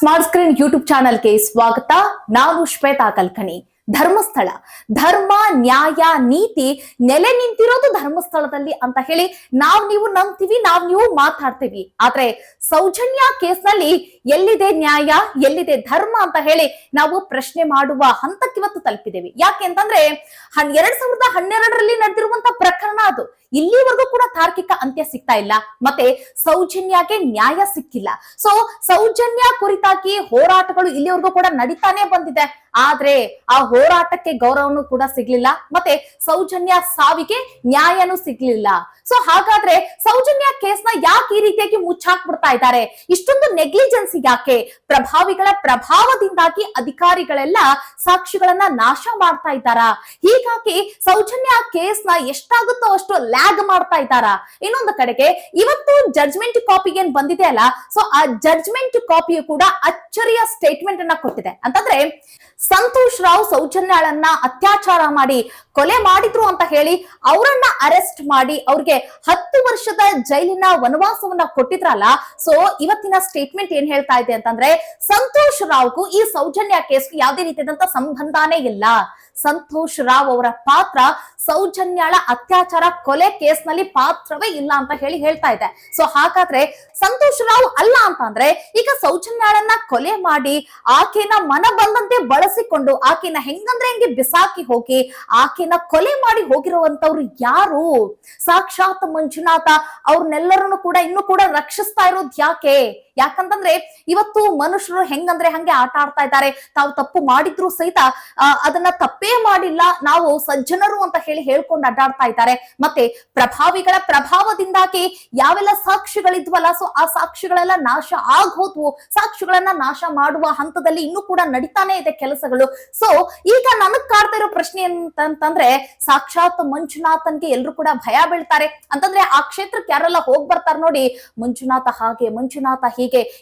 Smart screen YouTube ಚಾನಲ್ಗೆ ಸ್ವಾಗತ. ನಾನು ಶ್ವೇತಾ ಕಲ್ಕಣಿ. ಧರ್ಮಸ್ಥಳ. ಧರ್ಮ, ನ್ಯಾಯ, ನೀತಿ ನೆಲೆ ನಿಂತಿರೋದು ಧರ್ಮಸ್ಥಳದಲ್ಲಿ ಅಂತ ಹೇಳಿ ನಾವ್ ನೀವು ನಂಬ್ತೀವಿ, ನಾವ್ ನೀವು ಮಾತಾಡ್ತೀವಿ. ಆದ್ರೆ ಸೌಜನ್ಯ ಕೇಸ್ನಲ್ಲಿ ಎಲ್ಲಿದೆ ನ್ಯಾಯ, ಎಲ್ಲಿದೆ ಧರ್ಮ ಅಂತ ಹೇಳಿ ನಾವು ಪ್ರಶ್ನೆ ಮಾಡುವ ಹಂತಕ್ಕಿವತ್ತು ತಲುಪಿದ್ದೇವೆ. ಯಾಕೆ ಅಂತಂದ್ರೆ ಎರಡ್ ಸಾವಿರದ ಹನ್ನೆರಡರಲ್ಲಿ ನಡೆದಿರುವಂತ ಪ್ರಕರಣ ಅದು. ಇಲ್ಲಿವರೆಗೂ ಕೂಡ ತಾರ್ಕಿಕ ಅಂತ್ಯ ಸಿಗ್ತಾ ಇಲ್ಲ. ಮತ್ತೆ ಸೌಜನ್ಯಗೆ ನ್ಯಾಯ ಸಿಕ್ಕಿಲ್ಲ. ಸೊ ಸೌಜನ್ಯ ಕುರಿತಾಗಿ ಹೋರಾಟಗಳು ಇಲ್ಲಿವರೆಗೂ ಕೂಡ ನಡೀತಾನೆ ಬಂದಿದೆ. ಆದ್ರೆ ಆ ಹೋರಾಟಕ್ಕೆ ಗೌರವನು ಕೂಡ ಸಿಗ್ಲಿಲ್ಲ. ಮತ್ತೆ ಸೌಜನ್ಯ ಸಾವಿಗೆ ನ್ಯಾಯನೂ ಸಿಗ್ಲಿಲ್ಲ. ಸೊ ಹಾಗಾದ್ರೆ ಸೌಜನ್ಯ ಕೇಸ್ನ ಯಾಕೆ ಈ ರೀತಿಯಾಗಿ ಮುಚ್ಚಾಕ್ಬಿಡ್ತಾ ಇದ್ದಾರೆ? ಇಷ್ಟೊಂದು ನೆಗ್ಲಿಜೆನ್ಸ್ ಯಾಕೆ? ಪ್ರಭಾವಿಗಳ ಪ್ರಭಾವದಿಂದಾಗಿ ಅಧಿಕಾರಿಗಳೆಲ್ಲ ಸಾಕ್ಷಿಗಳನ್ನ ನಾಶ ಮಾಡ್ತಾ ಇದ್ದಾರಾ? ಹೀಗಾಗಿ ಸೌಜನ್ಯ ಕೇಸ್ನ ಎಷ್ಟಾಗುತ್ತೋ ಅಷ್ಟು ಲ್ಯಾಗ್ ಮಾಡ್ತಾ ಇದ್ದಾರಾ? ಇನ್ನೊಂದು ಕಡೆಗೆ, ಇವತ್ತು ಜಡ್ಜ್ಮೆಂಟ್ ಕಾಪಿ ಏನ್ ಬಂದಿದೆ ಅಲ್ಲ? ಸೊ ಆ ಜಡ್ಜ್ಮೆಂಟ್ ಕಾಪಿಯು ಕೂಡ ಅಚ್ಚರಿಯ ಸ್ಟೇಟ್ಮೆಂಟ್ ಅನ್ನ ಕೊಟ್ಟಿದೆ. ಅಂತಂದ್ರೆ, ಸಂತೋಷ್ ರಾವ್ ಸೌಜನ್ಯಾಳನ್ನ ಅತ್ಯಾಚಾರ ಮಾಡಿ ಕೊಲೆ ಮಾಡಿದ್ರು ಅಂತ ಹೇಳಿ ಅವರನ್ನ ಅರೆಸ್ಟ್ ಮಾಡಿ ಅವ್ರಿಗೆ ಹತ್ತು ವರ್ಷದ ಜೈಲಿನ ವನವಾಸವನ್ನ ಕೊಟ್ಟಿದ್ರಲ್ಲ ಸೊ ಇವತ್ತಿನ ಸ್ಟೇಟ್ಮೆಂಟ್ ಏನ್ ಹೇಳ್ತಾ ಇದೆ ಅಂತಂದ್ರೆ, ಸಂತೋಷ್ ರಾವ್ಗೂ ಈ ಸೌಜನ್ಯ ಕೇಸ್ಗೂ ಯಾವುದೇ ರೀತಿಯಾದಂತ ಸಂಬಂಧಾನೇ ಇಲ್ಲ. ಸಂತೋಷ್ ರಾವ್ ಅವರ ಪಾತ್ರ ಸೌಜನ್ಯಾಳ ಅತ್ಯಾಚಾರ ಕೊಲೆ ಕೇಸ್ನಲ್ಲಿ ಪಾತ್ರವೇ ಇಲ್ಲ ಅಂತ ಹೇಳಿ ಹೇಳ್ತಾ ಇದೆ. ಸೊ ಹಾಗಾದ್ರೆ ಸಂತೋಷ್ ರಾವ್ ಅಲ್ಲ ಅಂತ ಅಂದ್ರೆ ಈಗ ಸೌಜನ್ಯಾಳನ್ನ ಕೊಲೆ ಮಾಡಿ ಆಕೆನ ಮನ ಬಂದಂತೆ ಬಳಸಿಕೊಂಡು ಆಕೆನ ಹೆಂಗಂದ್ರೆ ಹೆಂಗೆ ಬಿಸಾಕಿ ಹೋಗಿ ಆಕೆನ ಕೊಲೆ ಮಾಡಿ ಹೋಗಿರುವಂತವ್ರು ಯಾರು? ಸಾಕ್ಷಾತ್ ಮಂಜುನಾಥ ಅವ್ರನ್ನೆಲ್ಲರನ್ನು ಕೂಡ ಇನ್ನು ಕೂಡ ರಕ್ಷಿಸ್ತಾ ಇರೋದ್ ಯಾಕೆ? ಯಾಕಂತಂದ್ರೆ ಇವತ್ತು ಮನುಷ್ಯರು ಹೆಂಗಂದ್ರೆ ಹಂಗೆ ಆಟ ಆಡ್ತಾ ಇದ್ದಾರೆ. ತಾವು ತಪ್ಪು ಮಾಡಿದ್ರು ಸಹಿತ ಅದನ್ನ ತಪ್ಪೇ ಮಾಡಿಲ್ಲ. ನಾವು ಸಜ್ಜನರು ಅಂತ ಹೇಳಿ ಹೇಳ್ಕೊಂಡು ಅಡ್ಡಾಡ್ತಾ ಇದ್ದಾರೆ. ಮತ್ತೆ ಪ್ರಭಾವಿಗಳ ಪ್ರಭಾವದಿಂದಾಗಿ ಯಾವೆಲ್ಲ ಸಾಕ್ಷಿಗಳಿದ್ವಲ್ಲ, ಸೊ ಆ ಸಾಕ್ಷಿಗಳೆಲ್ಲ ನಾಶ ಆಗೋದ್ವು. ಸಾಕ್ಷಿಗಳನ್ನ ನಾಶ ಮಾಡುವ ಹಂತದಲ್ಲಿ ಇನ್ನೂ ಕೂಡ ನಡೀತಾನೆ ಇದೆ ಕೆಲಸಗಳು. ಸೊ, ಈಗ ನನಗ್ ಕಾಡ್ತಾ ಇರೋ ಪ್ರಶ್ನೆ ಅಂತಂದ್ರೆ ಸಾಕ್ಷಾತ್ ಮಂಜುನಾಥನ್ಗೆ ಎಲ್ರು ಕೂಡ ಭಯ ಬೀಳ್ತಾರೆ. ಅಂತಂದ್ರೆ ಆ ಕ್ಷೇತ್ರಕ್ಕೆ ಯಾರೆಲ್ಲ ಹೋಗ್ ಬರ್ತಾರೆ ನೋಡಿ, ಮಂಜುನಾಥ ಹಾಗೆ, ಮಂಜುನಾಥ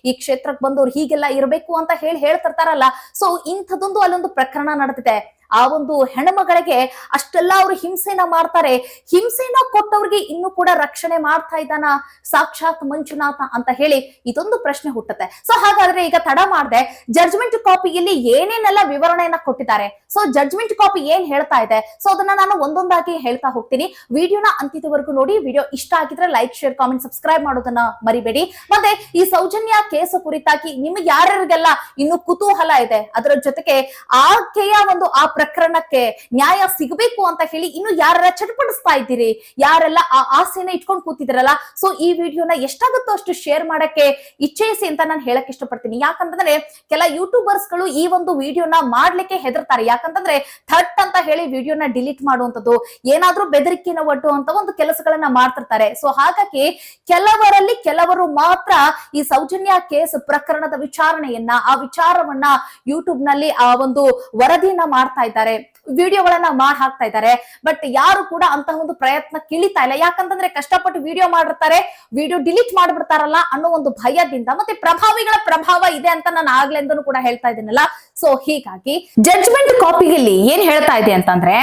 ಈ ಕ್ಷೇತ್ರಕ್ಕೆ ಬಂದವ್ರು ಹೀಗೆಲ್ಲ ಇರಬೇಕು ಅಂತ ಹೇಳಿ ಹೇಳ್ತಿರ್ತಾರಲ್ಲ. ಸೊ ಇಂಥದೊಂದು ಅಲ್ಲೊಂದು ಪ್ರಕರಣ ನಡೆದಿದೆ. ಆ ಒಂದು ಹೆಣ್ಮಗಳಿಗೆ ಅಷ್ಟೆಲ್ಲ ಅವರು ಹಿಂಸೆನ ಮಾಡ್ತಾರೆ. ಹಿಂಸೆನ ಕೊಟ್ಟವ್ರಿಗೆ ಇನ್ನು ಕೂಡ ರಕ್ಷಣೆ ಮಾಡ್ತಾ ಇದ್ದಾನ ಸಾಕ್ಷಾತ್ ಮಂಜುನಾಥ ಅಂತ ಹೇಳಿ ಇದೊಂದು ಪ್ರಶ್ನೆ ಹುಟ್ಟುತ್ತೆ. ಸೊ ಹಾಗಾದ್ರೆ ಈಗ ತಡ ಮಾಡದೆ. ಜಡ್ಜ್ಮೆಂಟ್ ಕಾಪಿಯಲ್ಲಿ ಏನೇನೆಲ್ಲ ವಿವರಣೆಯನ್ನ ಕೊಟ್ಟಿದ್ದಾರೆ? ಸೊ ಜಡ್ಜ್ಮೆಂಟ್ ಕಾಪಿ ಏನ್ ಹೇಳ್ತಾ ಇದೆ? ಸೊ ಅದನ್ನ ನಾನು ಒಂದೊಂದಾಗಿ ಹೇಳ್ತಾ ಹೋಗ್ತೀನಿ. ವಿಡಿಯೋನ ಅಂತ್ಯದವರೆಗೂ ನೋಡಿ. ವಿಡಿಯೋ ಇಷ್ಟ ಆಗಿದ್ರೆ ಲೈಕ್ ಶೇರ್ ಕಾಮೆಂಟ್ ಸಬ್ಸ್ಕ್ರೈಬ್ ಮಾಡೋದನ್ನ ಮರಿಬೇಡಿ. ಮತ್ತೆ ಈ ಸೌಜನ್ಯ ಕೇಸು ಕುರಿತಾಗಿ ನಿಮ್ಗೆ ಯಾರ್ಯಾರಿಗೆಲ್ಲ ಇನ್ನು ಕುತೂಹಲ ಇದೆ? ಅದರ ಜೊತೆಗೆ ಆಕೆಯ ಒಂದು ಆ ಪ್ರಕರಣಕ್ಕೆ ನ್ಯಾಯ ಸಿಗಬೇಕು ಅಂತ ಹೇಳಿ ಇನ್ನು ಯಾರ ಚಟಪಡಿಸ್ತಾ ಇದ್ದೀರಿ? ಯಾರೆಲ್ಲ ಆ ಆಸೆನ ಇಟ್ಕೊಂಡು ಕೂತಿದ್ರಲ್ಲ ಸೊ ಈ ವಿಡಿಯೋನ ಎಷ್ಟಾಗುತ್ತೋ ಅಷ್ಟು ಶೇರ್ ಮಾಡಕ್ಕೆ ಇಚ್ಛಯಿಸಿ ಅಂತ ನಾನು ಹೇಳಕ್ ಇಷ್ಟಪಡ್ತೀನಿ. ಯಾಕಂತಂದ್ರೆ ಕೆಲ ಯೂಟ್ಯೂಬರ್ಸ್ಗಳು ಈ ಒಂದು ವಿಡಿಯೋನ ಮಾಡ್ಲಿಕ್ಕೆ ಹೆದರ್ತಾರೆ. ಯಾಕಂತಂದ್ರೆ ಥಟ್ ಅಂತ ಹೇಳಿ ವಿಡಿಯೋನ ಡಿಲೀಟ್ ಮಾಡುವಂತದ್ದು ಏನಾದ್ರೂ ಬೆದರಿಕೆನ ಒಡ್ಡುವಂತ ಒಂದು ಕೆಲಸಗಳನ್ನ ಮಾಡ್ತಿರ್ತಾರೆ. ಸೊ ಹಾಗಾಗಿ ಕೆಲವರಲ್ಲಿ ಕೆಲವರು ಮಾತ್ರ ಈ ಸೌಜನ್ಯ ಕೇಸ್ ಪ್ರಕರಣದ ವಿಚಾರಣೆಯನ್ನ, ಆ ವಿಚಾರವನ್ನ ಯೂಟ್ಯೂಬ್ನಲ್ಲಿ ಆ ಒಂದು ವರದಿಯನ್ನ ಮಾಡ್ತಾ ಇದ್ದಾರೆ, ವಿಡಿಯೋಗಳನ್ನ ಮಾಡಿ ಹಾಕ್ತಾ ಇದ್ದಾರೆ ಬಟ್ ಯಾರು ಕೂಡ ಅಂತ ಒಂದು ಪ್ರಯತ್ನ ಕಿಳಿತಾ ಇಲ್ಲ. ಯಾಕಂತಂದ್ರೆ ಕಷ್ಟಪಟ್ಟು ವಿಡಿಯೋ ಮಾಡಿರ್ತಾರೆ, ವಿಡಿಯೋ ಡಿಲೀಟ್ ಮಾಡ್ಬಿಡ್ತಾರಲ್ಲ ಅನ್ನೋ ಒಂದು ಭಯದಿಂದ ಮತ್ತೆ ಪ್ರಭಾವಿಗಳ ಪ್ರಭಾವ ಇದೆ ಅಂತ ನಾನು ಆಗ್ಲೆಂದನು ಕೂಡ ಹೇಳ್ತಾ ಇದ್ದೀನಲ್ಲ. ಸೊ ಹೀಗಾಗಿ ಜಡ್ಜ್ಮೆಂಟ್ ಕಾಪಿಯಲ್ಲಿ ಏನ್ ಹೇಳ್ತಾ ಇದೆ ಅಂತಂದ್ರೆ,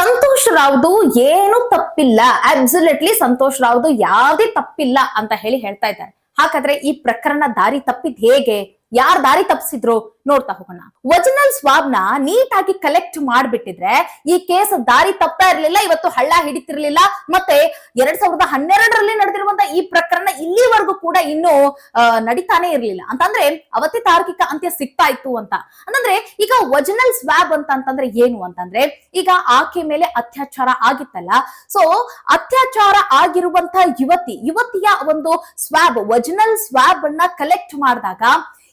ಸಂತೋಷ್ ರಾವ್ದು ಏನು ತಪ್ಪಿಲ್ಲ. ಅಬ್ಸುಲೆಟ್ಲಿ ಸಂತೋಷ್ ರಾವ್ದು ಯಾವುದೇ ತಪ್ಪಿಲ್ಲ ಅಂತ ಹೇಳಿ ಹೇಳ್ತಾ ಇದ್ದಾರೆ. ಹಾಗಾದ್ರೆ ಈ ಪ್ರಕರಣ ದಾರಿ ತಪ್ಪಿದ್ ಹೇಗೆ? ಯಾರ್ ದಾರಿ ತಪ್ಪಿಸಿದ್ರು ನೋಡ್ತಾ ಹೋಗೋಣ. ಒರಿಜಿನಲ್ ಸ್ವಾಬ್ನ ನೀಟ್ ಆಗಿ ಕಲೆಕ್ಟ್ ಮಾಡ್ಬಿಟ್ಟಿದ್ರೆ ಈ ಕೇಸ್ ದಾರಿ ತಪ್ತಾ ಇರ್ಲಿಲ್ಲ, ಇವತ್ತು ಹಳ್ಳ ಹಿಡಿತಿರ್ಲಿಲ್ಲ, ಮತ್ತೆ ಎರಡ್ ಸಾವಿರದ ಹನ್ನೆರಡರಲ್ಲಿ ನಡೆದಿರುವಂತ ಈ ಪ್ರಕರಣ ಇಲ್ಲಿವರೆಗೂ ಕೂಡ ಇನ್ನು ನಡೀತಾನೆ ಇರ್ಲಿಲ್ಲ. ಅಂತಂದ್ರೆ ಅವತ್ತೇ ತಾರ್ಕಿಕ ಅಂತ್ಯ ಸಿಗ್ತಾ ಇತ್ತು ಅಂತ. ಅಂತಂದ್ರೆ ಈಗ ಒರಿಜಿನಲ್ ಸ್ವಾಬ್ ಅಂತ ಅಂತಂದ್ರೆ ಏನು ಅಂತಂದ್ರೆ ಈಗ ಆಕೆ ಮೇಲೆ ಅತ್ಯಾಚಾರ ಆಗಿತ್ತಲ್ಲ. ಸೊ ಅತ್ಯಾಚಾರ ಆಗಿರುವಂತ ಯುವತಿ, ಯುವತಿಯ ಒಂದು ಸ್ವಾಬ್ ಒರಿಜಿನಲ್ ಸ್ವಾಬ್ ಅನ್ನ ಕಲೆಕ್ಟ್ ಮಾಡಿದಾಗ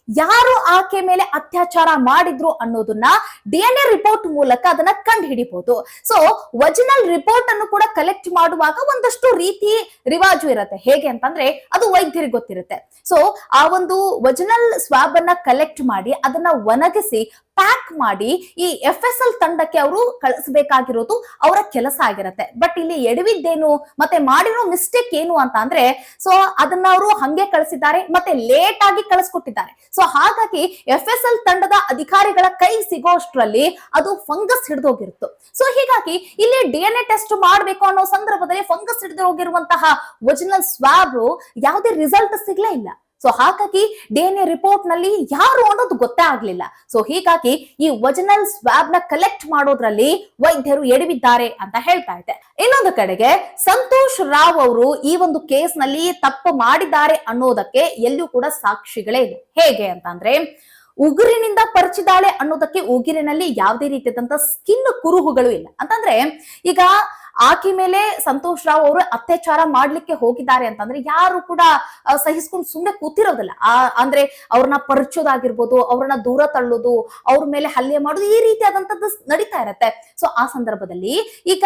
ಯಾರು ಆಕೆ ಮೇಲೆ ಅತ್ಯಾಚಾರ ಮಾಡಿದ್ರು ಅನ್ನೋದನ್ನ ಡಿ ಎನ್ ಎ ರಿಪೋರ್ಟ್ ಮೂಲಕ ಅದನ್ನ ಕಂಡು ಹಿಡಿಬಹುದು ಸೊ ಒರಿಜಿನಲ್ ರಿಪೋರ್ಟ್ ಅನ್ನು ಕೂಡ ಕಲೆಕ್ಟ್ ಮಾಡುವಾಗ ಒಂದಷ್ಟು ರೀತಿ ರಿವಾಜು ಇರುತ್ತೆ. ಹೇಗೆ ಅಂತಂದ್ರೆ ಅದು ವೈದ್ಯರಿಗೆ ಗೊತ್ತಿರುತ್ತೆ. ಸೊ ಆ ಒಂದು ಒರಿಜಿನಲ್ ಸ್ವಾಬ್ ಅನ್ನ ಕಲೆಕ್ಟ್ ಮಾಡಿ ಅದನ್ನ ಒಣಗಿಸಿ ಪ್ಯಾಕ್ ಮಾಡಿ ಈ ಎಫ್ ಎಸ್ ಎಲ್ ತಂಡಕ್ಕೆ ಅವರು ಕಳಿಸಬೇಕಾಗಿರೋದು ಅವರ ಕೆಲಸ ಆಗಿರತ್ತೆ. ಬಟ್ ಇಲ್ಲಿ ಎಡವಿದ್ದೇನು, ಮತ್ತೆ ಮಾಡಿರೋ ಮಿಸ್ಟೇಕ್ ಏನು ಅಂತ ಅಂದ್ರೆ ಸೊ ಅದನ್ನ ಅವರು ಹಂಗೆ ಕಳಿಸಿದ್ದಾರೆ, ಮತ್ತೆ ಲೇಟ್ ಆಗಿ ಕಳಿಸ್ಕೊಟ್ಟಿದ್ದಾರೆ. ಸೊ ಹಾಗಾಗಿ ಎಫ್ ಎಸ್ ಎಲ್ ತಂಡದ ಅಧಿಕಾರಿಗಳ ಕೈ ಸಿಗೋ ಅಷ್ಟರಲ್ಲಿ ಅದು ಫಂಗಸ್ ಹಿಡಿದೋಗಿರುತ್ತು. ಸೊ ಹೀಗಾಗಿ ಇಲ್ಲಿ ಡಿ ಎನ್ ಎ ಟೆಸ್ಟ್ ಮಾಡಬೇಕು ಅನ್ನೋ ಸಂದರ್ಭದಲ್ಲಿ ಫಂಗಸ್ ಹಿಡಿದು ಹೋಗಿರುವಂತಹ ಒರಿಜಿನಲ್ ಸ್ವಾಬ್ ಯಾವುದೇ ರಿಸಲ್ಟ್ ಸಿಗ್ಲೇ ಇಲ್ಲ. ಸೊ ಹಾಗಾಗಿ ಡಿ ಎನ್ ಎ ರಿಪೋರ್ಟ್ನಲ್ಲಿ ಯಾರು ಅನ್ನೋದು ಗೊತ್ತೇ ಆಗ್ಲಿಲ್ಲ. ಸೊ ಹೀಗಾಗಿ ಈ ಒರಿಜಿನಲ್ ಸ್ವಾಬ್ನ ಕಲೆಕ್ಟ್ ಮಾಡೋದ್ರಲ್ಲಿ ವೈದ್ಯರು ಎಡವಿದ್ದಾರೆ ಅಂತ ಹೇಳ್ತಾ ಇದೆ ಇನ್ನೊಂದು ಕಡೆಗೆ ಸಂತೋಷ್ ರಾವ್ ಅವರು ಈ ಒಂದು ಕೇಸ್ನಲ್ಲಿ ತಪ್ಪು ಮಾಡಿದ್ದಾರೆ ಅನ್ನೋದಕ್ಕೆ ಎಲ್ಲೂ ಕೂಡ ಸಾಕ್ಷಿಗಳೇ ಇದೆ ಹೇಗೆ ಅಂತಂದ್ರೆ, ಉಗುರಿನಿಂದ ಪರಿಚಿದಾಳೆ ಅನ್ನೋದಕ್ಕೆ ಉಗುರಿನಲ್ಲಿ ಯಾವುದೇ ರೀತಿಯಾದಂತಹ ಸ್ಕಿನ್ ಕುರುಹುಗಳು ಇಲ್ಲ. ಅಂತಂದ್ರೆ, ಈಗ ಆಕೆ ಮೇಲೆ ಸಂತೋಷ್ ರಾವ್ ಅವರು ಅತ್ಯಾಚಾರ ಮಾಡ್ಲಿಕ್ಕೆ ಹೋಗಿದ್ದಾರೆ ಅಂತಂದ್ರೆ ಯಾರು ಕೂಡ ಸಹಿಸ್ಕೊಂಡು ಸುಮ್ಮನೆ ಕೂತಿರೋದಿಲ್ಲ. ಆ, ಅಂದ್ರೆ ಅವ್ರನ್ನ ಪರಿಚೋದಾಗಿರ್ಬೋದು, ಅವ್ರನ್ನ ದೂರ ತಳ್ಳೋದು, ಅವ್ರ ಮೇಲೆ ಹಲ್ಲೆ ಮಾಡೋದು ಈ ರೀತಿಯಾದಂತದ್ದು ನಡೀತಾ ಇರತ್ತೆ. ಸೊ ಆ ಸಂದರ್ಭದಲ್ಲಿ ಈಗ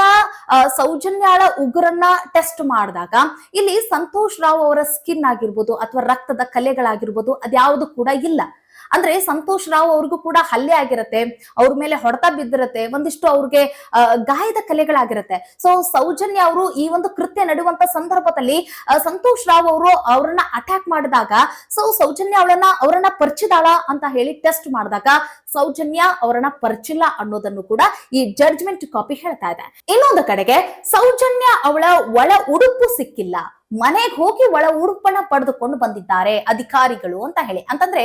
ಸೌಜನ್ಯಾಳ ಉಗ್ರನ್ನ ಟೆಸ್ಟ್ ಮಾಡಿದಾಗ ಇಲ್ಲಿ ಸಂತೋಷ್ ರಾವ್ ಅವರ ಸ್ಕಿನ್ ಆಗಿರ್ಬೋದು ಅಥವಾ ರಕ್ತದ ಕಲೆಗಳಾಗಿರ್ಬೋದು ಅದ್ಯಾವುದು ಕೂಡ ಇಲ್ಲ. ಅಂದ್ರೆ ಸಂತೋಷ್ ರಾವ್ ಅವ್ರಿಗೂ ಕೂಡ ಹಲ್ಲೆ ಆಗಿರತ್ತೆ, ಅವ್ರ ಮೇಲೆ ಹೊಡೆತ ಬಿದ್ದಿರತ್ತೆ, ಒಂದಿಷ್ಟು ಅವ್ರಿಗೆ ಗಾಯದ ಕಲೆಗಳಾಗಿರತ್ತೆ. ಸೊ ಸೌಜನ್ಯ ಅವರು ಈ ಒಂದು ಕೃತ್ಯ ನಡೆಯುವಂತ ಸಂದರ್ಭದಲ್ಲಿ ಸಂತೋಷ್ ರಾವ್ ಅವರು ಅವ್ರನ್ನ ಅಟ್ಯಾಕ್ ಮಾಡಿದಾಗ ಸೊ ಸೌಜನ್ಯ ಅವಳನ್ನ, ಅವರನ್ನ ಪರಿಚಿದಾಳ ಅಂತ ಹೇಳಿ ಟೆಸ್ಟ್ ಮಾಡಿದಾಗ, ಸೌಜನ್ಯ ಅವರನ್ನ ಪರಿಚಿಲ್ಲ ಅನ್ನೋದನ್ನು ಕೂಡ ಈ ಜಡ್ಜ್ಮೆಂಟ್ ಕಾಪಿ ಹೇಳ್ತಾ ಇದೆ. ಇನ್ನೊಂದು ಕಡೆಗೆ, ಸೌಜನ್ಯ ಅವಳ ಒಳ ಉಡುಪು ಸಿಕ್ಕಿಲ್ಲ. ಮನೆಗೆ ಹೋಗಿ ಒಳ ಉಡುಪಣ ಪಡೆದುಕೊಂಡು ಬಂದಿದ್ದಾರೆ ಅಧಿಕಾರಿಗಳು ಅಂತ ಹೇಳಿ. ಅಂತಂದ್ರೆ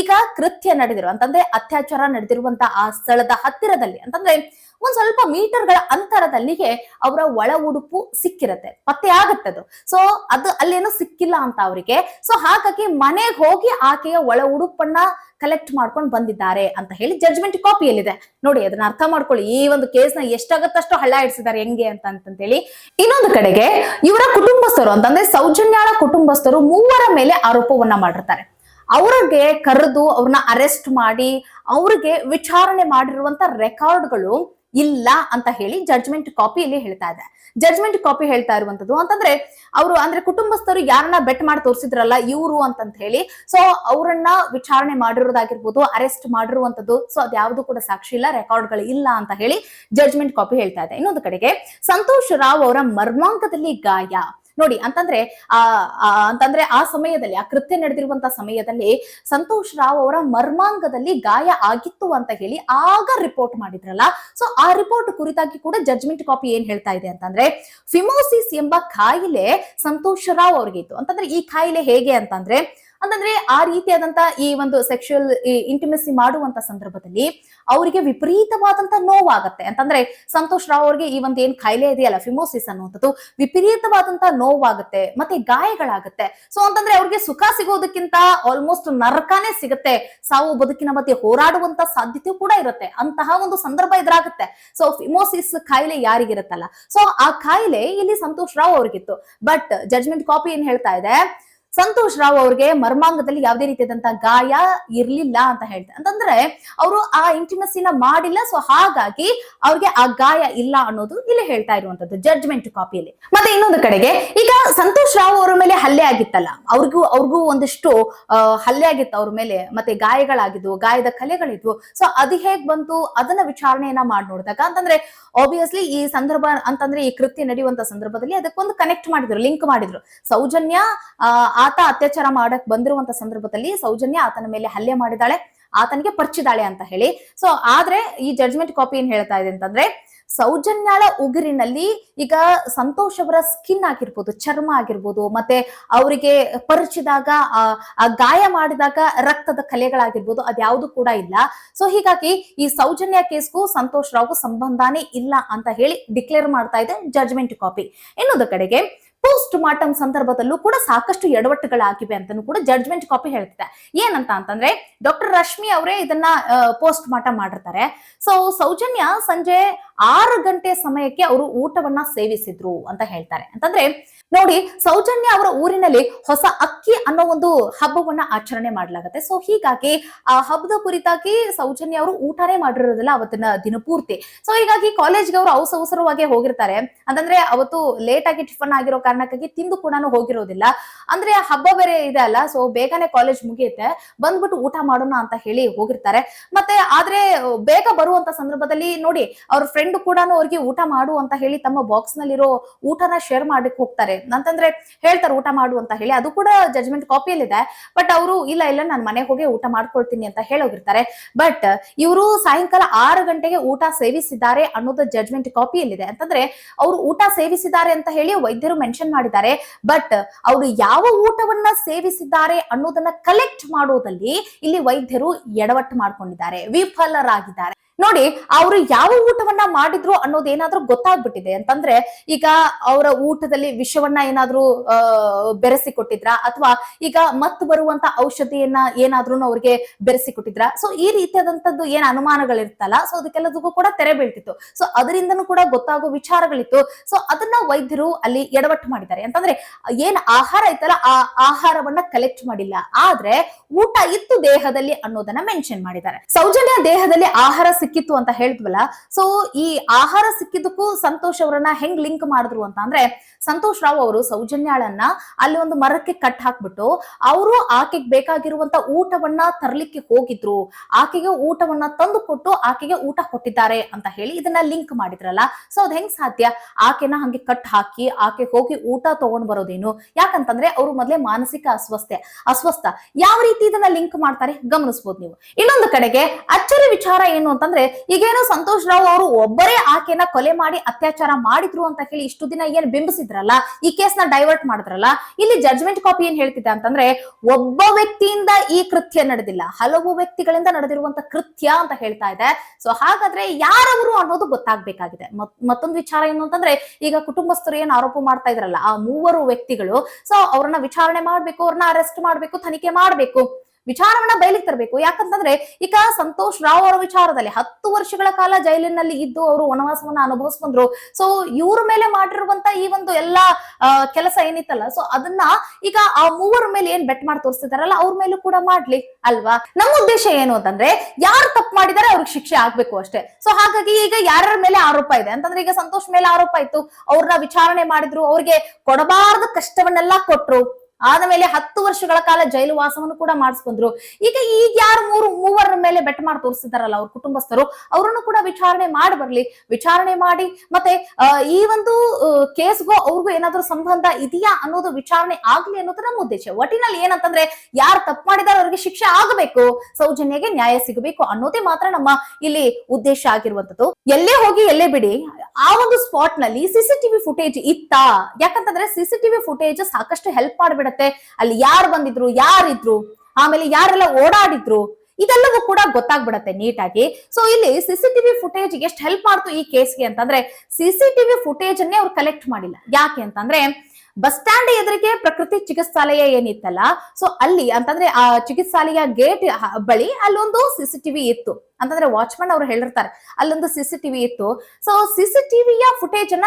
ಈಗ ಕೃತ್ಯ ನಡೆದಿರೋ ಅಂತಂದ್ರೆ ಅತ್ಯಾಚಾರ ನಡೆದಿರುವಂತ ಆ ಸ್ಥಳದ ಹತ್ತಿರದಲ್ಲಿ, ಅಂತಂದ್ರೆ ಒಂದ್ ಸ್ವಲ್ಪ ಮೀಟರ್ಗಳ ಅಂತರದಲ್ಲಿಗೆ ಅವರ ಒಳ ಉಡುಪು ಸಿಕ್ಕಿರತ್ತೆ, ಪತ್ತೆ ಆಗತ್ತೆ ಅದು. ಸೊ ಅದು ಅಲ್ಲೇನು ಸಿಕ್ಕಿಲ್ಲ ಅಂತ ಅವರಿಗೆ. ಸೊ ಹಾಗಾಗಿ ಮನೆಗೆ ಹೋಗಿ ಆಕೆಯ ಒಳ ಉಡುಪನ್ನ ಕಲೆಕ್ಟ್ ಮಾಡ್ಕೊಂಡು ಬಂದಿದ್ದಾರೆ ಅಂತ ಹೇಳಿ ಜಡ್ಜ್ಮೆಂಟ್ ಕಾಪಿಯಲ್ಲಿದೆ ನೋಡಿ, ಅದನ್ನ ಅರ್ಥ ಮಾಡ್ಕೊಳ್ಳಿ. ಈ ಒಂದು ಕೇಸ್ನ ಎಷ್ಟಾಗತ್ತಷ್ಟು ಹಳ್ಳ ಇಡ್ಸಿದ್ದಾರೆ ಹೆಂಗೆ ಅಂತ ಅಂತಂತೇಳಿ. ಇನ್ನೊಂದು ಕಡೆಗೆ ಇವರ ಕುಟುಂಬಸ್ಥರು, ಅಂತಂದ್ರೆ ಸೌಜನ್ಯಾಳ ಕುಟುಂಬಸ್ಥರು ಮೂವರ ಮೇಲೆ ಆರೋಪವನ್ನ ಮಾಡಿರ್ತಾರೆ. ಅವ್ರಿಗೆ ಕರೆದು ಅವ್ರನ್ನ ಅರೆಸ್ಟ್ ಮಾಡಿ, ಅವ್ರಿಗೆ ವಿಚಾರಣೆ ಮಾಡಿರುವಂತ ರೆಕಾರ್ಡ್ಗಳು ಇಲ್ಲ ಅಂತ ಹೇಳಿ ಜಡ್ಜ್ಮೆಂಟ್ ಕಾಪಿಯಲ್ಲಿ ಹೇಳ್ತಾ ಇದೆ ಜಡ್ಜ್ಮೆಂಟ್ ಕಾಪಿ ಹೇಳ್ತಾ ಇರುವಂತದ್ದು ಅಂತಂದ್ರೆ ಅವರು ಅಂದ್ರೆ ಕುಟುಂಬಸ್ಥರು ಯಾರನ್ನ ಬೆಟ್ ಮಾಡಿ ತೋರಿಸಿದ್ರಲ್ಲ ಇವರು ಅಂತಂತ ಹೇಳಿ ಸೊ ಅವರನ್ನ ವಿಚಾರಣೆ ಮಾಡಿರೋದಾಗಿರ್ಬೋದು ಅರೆಸ್ಟ್ ಮಾಡಿರುವಂತದ್ದು ಸೊ ಅದ್ಯಾವುದು ಕೂಡ ಸಾಕ್ಷಿ ಇಲ್ಲ ರೆಕಾರ್ಡ್ಗಳು ಇಲ್ಲ ಅಂತ ಹೇಳಿ ಜಡ್ಜ್ಮೆಂಟ್ ಕಾಪಿ ಹೇಳ್ತಾ ಇದೆ. ಇನ್ನೊಂದು ಕಡೆಗೆ, ಸಂತೋಷ್ ರಾವ್ ಅವರ ಮರ್ಮಾಂಕದಲ್ಲಿ ಗಾಯ. ನೋಡಿ, ಅಂತಂದ್ರೆ, ಆ ಅಂತಂದ್ರೆ ಆ ಸಮಯದಲ್ಲಿ, ಆ ಕೃತ್ಯ ನಡೆದಿರುವಂತ ಸಮಯದಲ್ಲಿ ಸಂತೋಷ್ ರಾವ್ ಅವರ ಮರ್ಮಾಂಗದಲ್ಲಿ ಗಾಯ ಆಗಿತ್ತು ಅಂತ ಹೇಳಿ ಆಗ ರಿಪೋರ್ಟ್ ಮಾಡಿದ್ರಲ್ಲ. ಸೊ ಆ ರಿಪೋರ್ಟ್ ಕುರಿತಾಗಿ ಕೂಡ ಜಡ್ಜ್ಮೆಂಟ್ ಕಾಪಿ ಏನ್ ಹೇಳ್ತಾ ಇದೆ ಅಂತಂದ್ರೆ ಫಿಮೋಸಿಸ್ ಎಂಬ ಕಾಯಿಲೆ ಸಂತೋಷ್ ರಾವ್ ಅವ್ರಿಗೆ ಇತ್ತು ಅಂತಂದ್ರೆ ಈ ಕಾಯಿಲೆ ಹೇಗೆ ಅಂತಂದ್ರೆ ಅಂತಂದ್ರೆ ಆ ರೀತಿಯಾದಂತ ಈ ಒಂದು ಸೆಕ್ಷುಯಲ್ ಇಂಟಿಮೆಸಿ ಮಾಡುವಂತ ಸಂದರ್ಭದಲ್ಲಿ ಅವರಿಗೆ ವಿಪರೀತವಾದಂತ ನೋವಾಗತ್ತೆ. ಅಂತಂದ್ರೆ ಸಂತೋಷ್ ರಾವ್ ಅವ್ರಿಗೆ ಈ ಒಂದು ಏನ್ ಕಾಯಿಲೆ ಇದೆಯಲ್ಲ ಫಿಮೋಸಿಸ್ ಅನ್ನುವಂಥದ್ದು ವಿಪರೀತವಾದಂತ ನೋವಾಗುತ್ತೆ, ಮತ್ತೆ ಗಾಯಗಳಾಗುತ್ತೆ. ಸೊ ಅಂತಂದ್ರೆ ಅವ್ರಿಗೆ ಸುಖ ಸಿಗೋದಕ್ಕಿಂತ ಆಲ್ಮೋಸ್ಟ್ ನರಕಾನೇ ಸಿಗುತ್ತೆ. ಸಾವು ಬದುಕಿನ ಮಧ್ಯೆ ಹೋರಾಡುವಂತ ಸಾಧ್ಯತೆ ಕೂಡ ಇರುತ್ತೆ. ಅಂತಹ ಒಂದು ಸಂದರ್ಭ ಎದುರಾಗುತ್ತೆ ಸೊ ಫಿಮೋಸಿಸ್ ಕಾಯಿಲೆ ಯಾರಿಗಿರುತ್ತಲ್ಲ? ಸೊ ಆ ಕಾಯಿಲೆ ಇಲ್ಲಿ ಸಂತೋಷ್ ರಾವ್ ಅವ್ರಿಗಿತ್ತು. ಬಟ್ ಜಡ್ಜ್ಮೆಂಟ್ ಕಾಪಿ ಏನ್ ಹೇಳ್ತಾ ಇದೆ? ಸಂತೋಷ್ ರಾವ್ ಅವ್ರಿಗೆ ಮರ್ಮಾಂಗದಲ್ಲಿ ಯಾವುದೇ ರೀತಿಯಾದಂತಹ ಗಾಯ ಇರ್ಲಿಲ್ಲ ಅಂತ ಹೇಳ್ತಾರೆ. ಅಂತಂದ್ರೆ ಅವರು ಆ ಇಂಟಿಮಸಿನ ಮಾಡಿಲ್ಲ ಸೊ ಹಾಗಾಗಿ ಅವ್ರಿಗೆ ಆ ಗಾಯ ಇಲ್ಲ ಅನ್ನೋದು ಇಲ್ಲಿ ಹೇಳ್ತಾ ಇರುವಂತದ್ದು ಜಡ್ಜ್ಮೆಂಟ್ ಕಾಪಿಯಲ್ಲಿ ಮತ್ತೆ ಇನ್ನೊಂದು ಕಡೆಗೆ ಈಗ ಸಂತೋಷ್ ರಾವ್ ಅವರ ಮೇಲೆ ಹಲ್ಲೆ ಆಗಿತ್ತಲ್ಲ ಅವ್ರಿಗೂ ಅವ್ರಿಗೂ ಒಂದಿಷ್ಟು ಹಲ್ಲೆ ಆಗಿತ್ತು ಅವ್ರ ಮೇಲೆ ಮತ್ತೆ ಗಾಯಗಳಾಗಿದ್ವು ಗಾಯದ ಕಲೆಗಳಿದ್ವು ಸೊ ಅದು ಹೇಗ್ ಬಂತು ಅದನ್ನ ವಿಚಾರಣೆಯನ್ನ ಮಾಡಿ ನೋಡಿದಾಗ ಅಂತಂದ್ರೆ ಆಬ್ವಿಯಸ್ಲಿ ಈ ಸಂದರ್ಭ ಅಂತಂದ್ರೆ ಈ ಕೃತ್ಯ ನಡೆಯುವಂತ ಸಂದರ್ಭದಲ್ಲಿ ಅದಕ್ಕೊಂದು ಕನೆಕ್ಟ್ ಮಾಡಿದ್ರು ಲಿಂಕ್ ಮಾಡಿದ್ರು. ಸೌಜನ್ಯ ಆ, ಆತ ಅತ್ಯಾಚಾರ ಮಾಡಕ್ ಬಂದಿರುವಂತ ಸಂದರ್ಭದಲ್ಲಿ ಸೌಜನ್ಯ ಆತನ ಮೇಲೆ ಹಲ್ಲೆ ಮಾಡಿದಾಳೆ, ಆತನಿಗೆ ಪರ್ಚಿದಾಳೆ ಅಂತ ಹೇಳಿ. ಸೊ ಆದ್ರೆ ಈ ಜಡ್ಜ್ಮೆಂಟ್ ಕಾಪಿ ಏನ್ ಹೇಳ್ತಾ ಇದೆ ಅಂತಂದ್ರೆ, ಸೌಜನ್ಯಾಳ ಉಗುರಿನಲ್ಲಿ ಈಗ ಸಂತೋಷ್ ಅವರ ಸ್ಕಿನ್ ಆಗಿರ್ಬೋದು, ಚರ್ಮ ಆಗಿರ್ಬೋದು, ಮತ್ತೆ ಅವರಿಗೆ ಪರಿಚಿದಾಗ, ಆ ಗಾಯ ಮಾಡಿದಾಗ ರಕ್ತದ ಕಲೆಗಳಾಗಿರ್ಬೋದು, ಅದ್ಯಾವುದು ಕೂಡ ಇಲ್ಲ. ಸೊ ಹೀಗಾಗಿ ಈ ಸೌಜನ್ಯ ಕೇಸ್ಗೂ ಸಂತೋಷ್ ರಾವ್ಗೂ ಸಂಬಂಧನೇ ಇಲ್ಲ ಅಂತ ಹೇಳಿ ಡಿಕ್ಲೇರ್ ಮಾಡ್ತಾ ಇದೆ ಜಡ್ಜ್ಮೆಂಟ್ ಕಾಪಿ ಇನ್ನೊಂದು ಕಡೆಗೆ ಪೋಸ್ಟ್ ಮಾರ್ಟಮ್ ಸಂದರ್ಭದಲ್ಲೂ ಕೂಡ ಸಾಕಷ್ಟು ಎಡವಟ್ಟುಗಳಾಗಿವೆ ಅಂತಾನು ಕೂಡ ಜಡ್ಜ್ಮೆಂಟ್ ಕಾಪಿ ಹೇಳ್ತಿದೆ. ಏನಂತ ಅಂತಂದ್ರೆ ಡಾಕ್ಟರ್ ರಶ್ಮಿ ಅವರೇ ಇದನ್ನ ಪೋಸ್ಟ್ ಮಾರ್ಟಮ್ ಮಾಡಿರ್ತಾರೆ. ಸೊ ಸೌಜನ್ಯ ಸಂಜೆ ಆರು ಗಂಟೆ ಸಮಯಕ್ಕೆ ಅವರು ಊಟವನ್ನ ಸೇವಿಸಿದ್ರು ಅಂತ ಹೇಳ್ತಾರೆ. ಅಂತಂದ್ರೆ ನೋಡಿ ಸೌಜನ್ಯ ಅವರ ಊರಿನಲ್ಲಿ ಹೊಸ ಅಕ್ಕಿ ಅನ್ನೋ ಒಂದು ಹಬ್ಬವನ್ನ ಆಚರಣೆ ಮಾಡ್ಲಾಗತ್ತೆ. ಸೊ ಹೀಗಾಗಿ ಆ ಹಬ್ಬದ ಕುರಿತಾಗಿ ಸೌಜನ್ಯ ಅವರು ಊಟನೇ ಮಾಡಿರೋದಿಲ್ಲ ಅವತ್ತಿನ ದಿನ ಪೂರ್ತಿ. ಸೊ ಹೀಗಾಗಿ ಕಾಲೇಜ್ಗೆ ಅವರು ಅವಸರವಾಗಿ ಹೋಗಿರ್ತಾರೆ. ಅಂತಂದ್ರೆ ಅವತ್ತು ಲೇಟ್ ಆಗಿ ಟಿಫನ್ ಆಗಿರೋ ಕಾರಣಕ್ಕಾಗಿ ತಿಂದು ಕೂಡ ಹೋಗಿರೋದಿಲ್ಲ. ಅಂದ್ರೆ ಹಬ್ಬ ಬೇರೆ ಇದೆ ಅಲ್ಲ ಸೊ ಬೇಗನೆ ಕಾಲೇಜ್ ಮುಗಿಯುತ್ತೆ. ಬಂದ್ಬಿಟ್ಟು ಊಟ ಮಾಡೋಣ ಅಂತ ಹೇಳಿ ಹೋಗಿರ್ತಾರೆ. ಮತ್ತೆ ಆದ್ರೆ ಬೇಗ ಬರುವಂತ ಸಂದರ್ಭದಲ್ಲಿ ನೋಡಿ, ಅವ್ರ ಫ್ರೆಂಡ್ ಕೂಡ ಅವ್ರಿಗೆ ಊಟ ಮಾಡು ಅಂತ ಹೇಳಿ ತಮ್ಮ ಬಾಕ್ಸ್ ನಲ್ಲಿರೋ ಊಟನ ಶೇರ್ ಮಾಡಕ್ ಹೋಗ್ತಾರೆ. ಅಂತಂದ್ರೆ ಹೇಳ್ತಾರೆ ಊಟ ಮಾಡು ಅಂತ ಹೇಳಿ. ಅದು ಕೂಡ ಜಜ್ಮೆಂಟ್ ಕಾಪಿಯಲ್ಲಿದೆ ಬಟ್ ಅವರು, ಇಲ್ಲ ಇಲ್ಲ, ನಾನು ಮನೆಗೆ ಹೋಗಿ ಊಟ ಮಾಡ್ಕೊಳ್ತೀನಿ ಅಂತ ಹೇಳೋಗಿರ್ತಾರೆ. ಬಟ್ ಇವರು ಸಾಯಂಕಾಲ ಆರು ಗಂಟೆಗೆ ಊಟ ಸೇವಿಸಿದ್ದಾರೆ ಅನ್ನೋದು ಜಜ್ಮೆಂಟ್ ಕಾಪಿಯಲ್ಲಿದೆ ಅಂತಂದ್ರೆ ಅವರು ಊಟ ಸೇವಿಸಿದ್ದಾರೆ ಅಂತ ಹೇಳಿ ವೈದ್ಯರು ಮೆನ್ಷನ್ ಮಾಡಿದ್ದಾರೆ. ಬಟ್ ಅವರು ಯಾವ ಊಟವನ್ನ ಸೇವಿಸಿದ್ದಾರೆ ಅನ್ನೋದನ್ನ ಕಲೆಕ್ಟ್ ಮಾಡೋದಲ್ಲಿ ಇಲ್ಲಿ ವೈದ್ಯರು ಎಡವಟ್ಟು ಮಾಡ್ಕೊಂಡಿದ್ದಾರೆ. ವಿಫಲರಾಗಿದ್ದಾರೆ. ನೋಡಿ, ಅವರು ಯಾವ ಊಟವನ್ನ ಮಾಡಿದ್ರು ಅನ್ನೋದೇನಾದ್ರೂ ಗೊತ್ತಾಗ್ಬಿಟ್ಟಿದೆ. ಅಂತಂದ್ರೆ, ಈಗ ಅವರ ಊಟದಲ್ಲಿ ವಿಷವನ್ನ ಏನಾದ್ರೂ ಬೆರೆಸಿ ಕೊಟ್ಟಿದ್ರ? ಅಥವಾ ಈಗ ಮತ್ ಬರುವಂತ ಔಷಧಿಯನ್ನ ಏನಾದ್ರೂ ಅವ್ರಿಗೆ ಬೆರೆಸಿ ಕೊಟ್ಟಿದ್ರ? ಸೊ ಈ ರೀತಿಯಾದಂತದ್ದು ಏನ್ ಅನುಮಾನಗಳಿರ್ತಲ್ಲ ಸೊ ಅದಕ್ಕೆಲ್ಲದಕ್ಕೂ ಕೂಡ ತೆರೆ ಬೀಳ್ತಿತ್ತು. ಸೊ ಅದರಿಂದನೂ ಕೂಡ ಗೊತ್ತಾಗೋ ವಿಚಾರಗಳಿತ್ತು. ಸೊ ಅದನ್ನ ವೈದ್ಯರು ಅಲ್ಲಿ ಎಡವಟ್ಟು ಮಾಡಿದ್ದಾರೆ. ಅಂತಂದ್ರೆ, ಏನ್ ಆಹಾರ ಇತ್ತಲ್ಲ ಆ ಆಹಾರವನ್ನ ಕಲೆಕ್ಟ್ ಮಾಡಿಲ್ಲ. ಆದ್ರೆ, ಊಟ ಇತ್ತು ದೇಹದಲ್ಲಿ ಅನ್ನೋದನ್ನ ಮೆನ್ಷನ್ ಮಾಡಿದ್ದಾರೆ. ಸೌಜನ್ಯ ದೇಹದಲ್ಲಿ ಆಹಾರ ಸಿಕ್ಕಿತ್ತು ಅಂತ ಹೇಳಿದ್ವಲ್ಲ. ಸೊ ಈ ಆಹಾರ ಸಿಕ್ಕಿದ್ದಕ್ಕೂ ಸಂತೋಷ್ ಅವರನ್ನ ಹೆಂಗ್ ಲಿಂಕ್ ಮಾಡಿದ್ರು ಅಂತ ಅಂದ್ರೆ, ಸಂತೋಷ್ ರಾವ್ ಅವರು ಸೌಜನ್ಯಾಳನ್ನ ಅಲ್ಲಿ ಒಂದು ಮರಕ್ಕೆ ಕಟ್ ಹಾಕ್ಬಿಟ್ಟು, ಅವರು ಆಕೆಗೆ ಬೇಕಾಗಿರುವಂತ ಊಟವನ್ನ ತರ್ಲಿಕ್ಕೆ ಹೋಗಿದ್ರು. ಆಕೆಗೆ ಊಟವನ್ನ ತಂದು ಕೊಟ್ಟು ಆಕೆಗೆ ಊಟ ಕೊಟ್ಟಿದ್ದಾರೆ ಅಂತ ಹೇಳಿ ಇದನ್ನ ಲಿಂಕ್ ಮಾಡಿದ್ರಲ್ಲ. ಸೊ ಅದ್ ಹೆಂಗ್ ಸಾಧ್ಯ? ಆಕೆನ ಹಂಗೆ ಕಟ್ ಹಾಕಿ, ಆಕೆ ಹೋಗಿ ಊಟ ತಗೊಂಡ್ ಬರೋದೇನು? ಯಾಕಂತಂದ್ರೆ ಅವರು ಮೊದಲೇ ಮಾನಸಿಕ ಅಸ್ವಸ್ಥ ಅಸ್ವಸ್ಥ. ಯಾವ ರೀತಿ ಇದನ್ನ ಲಿಂಕ್ ಮಾಡ್ತಾರೆ? ಗಮನಿಸಬಹುದು ನೀವು. ಇನ್ನೊಂದು ಕಡೆಗೆ ಅಚ್ಚರಿ ವಿಚಾರ ಏನು ಅಂತಂದ್ರೆ ಈಗೇನು ಸಂತೋಷ್ ರಾವ್ ಅವರು ಒಬ್ಬರೇ ಆಕೆನ ಕೊಲೆ ಮಾಡಿ ಅತ್ಯಾಚಾರ ಮಾಡಿದ್ರು ಅಂತ ಹೇಳಿ ಇಷ್ಟು ದಿನ ಏನ್ ಬಿಂಬಿಸಿದ್ರಲ್ಲ, ಈ ಕೇಸ್ನ ಡೈವರ್ಟ್ ಮಾಡಿದ್ರಲ್ಲ, ಇಲ್ಲಿ ಜಡ್ಜ್ಮೆಂಟ್ ಕಾಪಿ ಏನ್ ಹೇಳ್ತಿದೆ ಅಂತಂದ್ರೆ ಒಬ್ಬ ವ್ಯಕ್ತಿಯಿಂದ ಈ ಕೃತ್ಯ ನಡೆದಿಲ್ಲ, ಹಲವು ವ್ಯಕ್ತಿಗಳಿಂದ ನಡೆದಿರುವಂತ ಕೃತ್ಯ ಅಂತ ಹೇಳ್ತಾ ಇದೆ. ಸೊ ಹಾಗಾದ್ರೆ ಯಾರವರು ಅನ್ನೋದು ಗೊತ್ತಾಗ್ಬೇಕಾಗಿದೆ. ಮತ್- ಮತ್ತೊಂದು ವಿಚಾರ ಏನು ಅಂತಂದ್ರೆ ಈಗ ಕುಟುಂಬಸ್ಥರು ಏನ್ ಆರೋಪ ಮಾಡ್ತಾ ಇದ್ರಲ್ಲ, ಆ ಮೂವರು ವ್ಯಕ್ತಿಗಳು ಸೊ ಅವ್ರನ್ನ ವಿಚಾರಣೆ ಮಾಡ್ಬೇಕು, ಅವ್ರನ್ನ ಅರೆಸ್ಟ್ ಮಾಡ್ಬೇಕು, ತನಿಖೆ ಮಾಡ್ಬೇಕು. ವಿಚಾರವನ್ನ ಬಯಲಿಗೆ ತರಬೇಕು. ಯಾಕಂತಂದ್ರೆ ಈಗ ಸಂತೋಷ್ ರಾವ್ ಅವರ ವಿಚಾರದಲ್ಲಿ ಹತ್ತು ವರ್ಷಗಳ ಕಾಲ ಜೈಲಿನಲ್ಲಿ ಇದ್ದು ಅವರು ವನವಾಸವನ್ನ ಅನುಭವಿಸ್ ಬಂದ್ರು ಸೊ ಇವ್ರ ಮೇಲೆ ಮಾಡಿರುವಂತ ಈ ಒಂದು ಎಲ್ಲಾ ಕೆಲಸ ಏನಿತ್ತಲ್ಲ ಸೊ ಅದನ್ನ ಈಗ ಆ ಮೂವರ ಮೇಲೆ ಏನ್ ಬೆಟ್ ಮಾಡಿ ತೋರಿಸ್ತಿದಾರಲ್ಲ, ಅವ್ರ ಮೇಲೂ ಕೂಡ ಮಾಡ್ಲಿ, ಅಲ್ವಾ? ನಮ್ಮ ಉದ್ದೇಶ ಏನು ಅಂತಂದ್ರೆ, ಯಾರು ತಪ್ಪು ಮಾಡಿದಾರೆ ಅವ್ರಿಗೆ ಶಿಕ್ಷೆ ಆಗ್ಬೇಕು ಅಷ್ಟೇ. ಸೊ ಹಾಗಾಗಿ ಈಗ ಯಾರ್ಯಾರ ಮೇಲೆ ಆರೋಪ ಇದೆ? ಅಂತಂದ್ರೆ ಈಗ ಸಂತೋಷ್ ಮೇಲೆ ಆರೋಪ ಇತ್ತು. ಅವ್ರನ್ನ ವಿಚಾರಣೆ ಮಾಡಿದ್ರು, ಅವ್ರಿಗೆ ಕೊಡಬಾರದ ಕಷ್ಟವನ್ನೆಲ್ಲ ಕೊಟ್ರು. ಆದಮೇಲೆ ಹತ್ತು ವರ್ಷಗಳ ಕಾಲ ಜೈಲು ವಾಸವನ್ನು ಕೂಡ ಮಾಡಿಸ್ಕೊಂಡ್ರು. ಈಗ ಈಗ ಯಾರು ಮೂರು, ಮೂವರ ಮೇಲೆ ಬೆಟ್ ಮಾಡಿ ತೋರಿಸಿದಾರಲ್ಲ ಅವ್ರ ಕುಟುಂಬಸ್ಥರು, ಅವರನ್ನು ಕೂಡ ವಿಚಾರಣೆ ಮಾಡಿ ಬರ್ಲಿ. ವಿಚಾರಣೆ ಮಾಡಿ ಮತ್ತೆ ಈ ಒಂದು ಕೇಸ್ಗೂ ಅವ್ರಿಗೂ ಏನಾದ್ರೂ ಸಂಬಂಧ ಇದೆಯಾ ಅನ್ನೋದು ವಿಚಾರಣೆ ಆಗ್ಲಿ ಅನ್ನೋದು ನಮ್ಮ ಉದ್ದೇಶ. ಒಟ್ಟಿನಲ್ಲಿ ಏನಂತಂದ್ರೆ, ಯಾರು ತಪ್ಪು ಮಾಡಿದಾರೋ ಅವ್ರಿಗೆ ಶಿಕ್ಷೆ ಆಗಬೇಕು, ಸೌಜನ್ಯಗೆ ನ್ಯಾಯ ಸಿಗಬೇಕು ಅನ್ನೋದೇ ಮಾತ್ರ ನಮ್ಮ ಇಲ್ಲಿ ಉದ್ದೇಶ ಆಗಿರುವಂತದ್ದು ಎಲ್ಲೇ ಹೋಗಿ ಎಲ್ಲೇ ಬಿಡಿ, ಆ ಒಂದು ಸ್ಪಾಟ್ನಲ್ಲಿ ಸಿಸಿಟಿವಿ ಫುಟೇಜ್ ಇತ್ತಾ? ಯಾಕಂತಂದ್ರೆ ಸಿಸಿಟಿವಿ ಫುಟೇಜ್ ಸಾಕಷ್ಟು ಹೆಲ್ಪ್ ಮಾಡ್ಬಿಡತ್ತೆ ಅಲ್ಲಿ ಯಾರು ಬಂದಿದ್ರು, ಯಾರಿದ್ರು, ಆಮೇಲೆ ಯಾರೆಲ್ಲ ಓಡಾಡಿದ್ರು, ಇದೆಲ್ಲವೂ ಕೂಡ ಗೊತ್ತಾಗ್ಬಿಡತ್ತೆ ನೀಟಾಗಿ. ಸೊ ಇಲ್ಲಿ ಸಿಸಿಟಿವಿ ಫುಟೇಜ್ ಎಷ್ಟು ಹೆಲ್ಪ್ ಮಾಡ್ತು ಈ ಕೇಸ್ಗೆ ಅಂತಂದ್ರೆ ಸಿಸಿಟಿವಿ ಫುಟೇಜ್ ಅನ್ನೇ ಅವ್ರು ಕಲೆಕ್ಟ್ ಮಾಡಿಲ್ಲ. ಯಾಕೆ ಅಂತಂದ್ರೆ, ಬಸ್ ಸ್ಟ್ಯಾಂಡ್ ಎದುರಿಗೆ ಪ್ರಕೃತಿ ಚಿಕಿತ್ಸಾಲಯ ಏನಿತ್ತಲ್ಲ ಸೊ ಅಲ್ಲಿ ಅಂತಂದ್ರೆ ಆ ಚಿಕಿತ್ಸಾಲಯ ಗೇಟ್ ಬಳಿ ಅಲ್ಲೊಂದು ಸಿಸಿಟಿವಿ ಇತ್ತು. ಅಂತಂದ್ರೆ ವಾಚ್ಮನ್ ಅವ್ರು ಹೇಳಿರ್ತಾರೆ. ಅಲ್ಲೊಂದು ಸಿಸಿಟಿವಿ ಇತ್ತು. ಸೊ ಸಿಸಿಟಿವಿಯ ಫುಟೇಜ್ ಅನ್ನ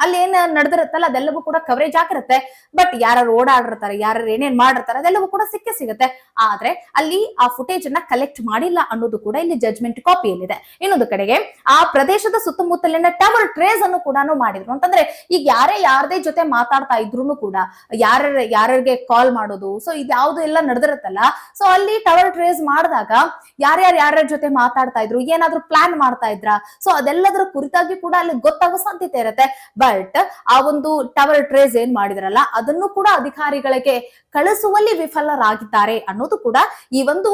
ಅಲ್ಲಿ ಏನ್ ನಡೆದಿರುತ್ತಲ್ಲ, ಅದೆಲ್ಲವೂ ಕೂಡ ಕವರೇಜ್ ಆಗಿರುತ್ತೆ. ಬಟ್ ಯಾರು ಓಡಾಡಿರ್ತಾರೆ ಯಾರು ಏನೇನ್ ಮಾಡಿರ್ತಾರೆ, ಅದೆಲ್ಲವೂ ಕೂಡ ಸಿಕ್ಕೇ ಸಿಗುತ್ತೆ. ಆದ್ರೆ, ಅಲ್ಲಿ ಆ ಫುಟೇಜ್ ಅನ್ನ ಕಲೆಕ್ಟ್ ಮಾಡಿಲ್ಲ ಅನ್ನೋದು ಕೂಡ ಇಲ್ಲಿ ಜಜ್ಮೆಂಟ್ ಕಾಪಿಯಲ್ಲಿದೆ ಇನ್ನೊಂದು ಕಡೆಗೆ, ಆ ಪ್ರದೇಶದ ಸುತ್ತಮುತ್ತಲಿನ ಟವರ್ ಟ್ರೇಸ್ ಅನ್ನು ಕೂಡ ಮಾಡಿದ್ರು. ಅಂತಂದ್ರೆ, ಈಗ ಯಾರೇ ಯಾರದೇ ಜೊತೆ ಮಾತಾಡ್ತಾ ಇದ್ರು ಕೂಡ ಯಾರ ಯಾರಿಗೆ ಕಾಲ್ ಮಾಡೋದು ಸೊ ಇದ್ಯಾವುದು ಎಲ್ಲ ನಡೆದಿರುತ್ತಲ್ಲ ಸೊ ಅಲ್ಲಿ ಟವರ್ ಟ್ರೇಸ್ ಮಾಡಿದಾಗ, ಯಾರ್ಯಾರು ಯಾರ್ಯಾರ ಜೊತೆ ಮಾತಾಡ್ತಾ ಇದ್ರು, ಏನಾದ್ರೂ ಪ್ಲಾನ್ ಮಾಡ್ತಾ ಇದ್ರ? ಸೊ ಅದೆಲ್ಲದರ ಕುರಿತಾಗಿ ಕೂಡ ಅಲ್ಲಿ ಗೊತ್ತಾಗೋ ಸಾಧ್ಯತೆ ಇರುತ್ತೆ. ಬಟ್ ಆ ಒಂದು ಟವರ್ ಟ್ರೇಸ್ ಏನ್ ಮಾಡಿದ್ರಲ್ಲ, ಅದನ್ನು ಕೂಡ ಅಧಿಕಾರಿಗಳಿಗೆ ಕಳಿಸುವಲ್ಲಿ ವಿಫಲರಾಗಿದ್ದಾರೆ ಅನ್ನೋದು ಕೂಡ ಈ ಒಂದು